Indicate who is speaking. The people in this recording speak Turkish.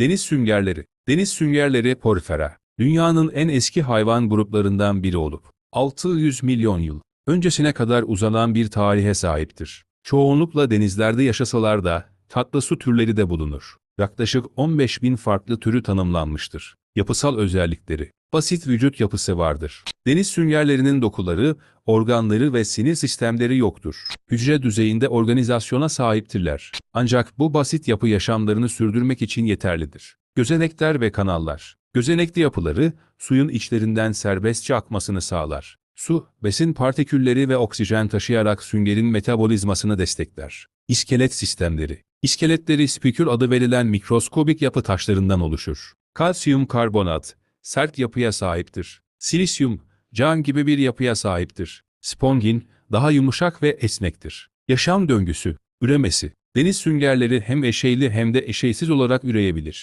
Speaker 1: Deniz süngerleri. Deniz süngerleri porifera. Dünyanın en eski hayvan gruplarından biri olup 600 milyon yıl öncesine kadar uzanan bir tarihe sahiptir. Çoğunlukla denizlerde yaşasalar da tatlı su türleri de bulunur. Yaklaşık 15 bin farklı türü tanımlanmıştır. Yapısal özellikleri Basit vücut yapısı vardır. Deniz süngerlerinin dokuları, organları ve sinir sistemleri yoktur. Hücre düzeyinde organizasyona sahiptirler. Ancak bu basit yapı yaşamlarını sürdürmek için yeterlidir. Gözenekler ve kanallar. Gözenekli yapıları, suyun içlerinden serbestçe akmasını sağlar. Su, besin partikülleri ve oksijen taşıyarak süngerin metabolizmasını destekler. İskelet sistemleri. İskeletleri spikül adı verilen mikroskobik yapı taşlarından oluşur. Kalsiyum karbonat, sert yapıya sahiptir. Silisyum, can gibi bir yapıya sahiptir. Spongin, daha yumuşak ve esnektir. Yaşam döngüsü, üremesi. Deniz süngerleri hem eşeyli hem de eşeysiz olarak üreyebilir.